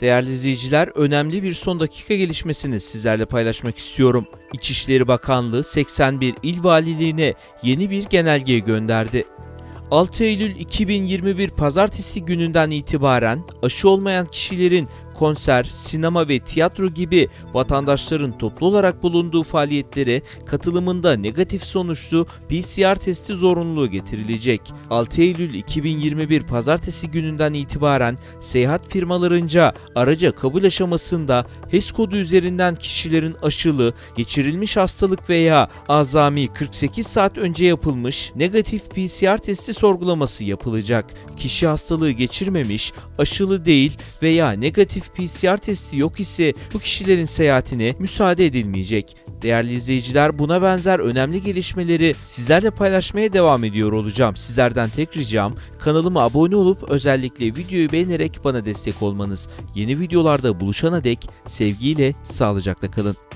Değerli izleyiciler, önemli bir son dakika gelişmesini sizlerle paylaşmak istiyorum. İçişleri Bakanlığı 81 il valiliğine yeni bir genelge gönderdi. 6 Eylül 2021 pazartesi gününden itibaren aşı olmayan kişilerin konser, sinema ve tiyatro gibi vatandaşların toplu olarak bulunduğu faaliyetlere katılımında negatif sonuçlu PCR testi zorunluluğu getirilecek. 6 Eylül 2021 pazartesi gününden itibaren seyahat firmalarınca araca kabul aşamasında HES kodu üzerinden kişilerin aşılı, geçirilmiş hastalık veya azami 48 saat önce yapılmış negatif PCR testi sorgulaması yapılacak. Kişi hastalığı geçirmemiş, aşılı değil veya negatif PCR testi yok ise bu kişilerin seyahatine müsaade edilmeyecek. Değerli izleyiciler buna benzer önemli gelişmeleri sizlerle paylaşmaya devam ediyor olacağım. Sizlerden tek ricam kanalıma abone olup özellikle videoyu beğenerek bana destek olmanız. Yeni videolarda buluşana dek sevgiyle sağlıcakla kalın.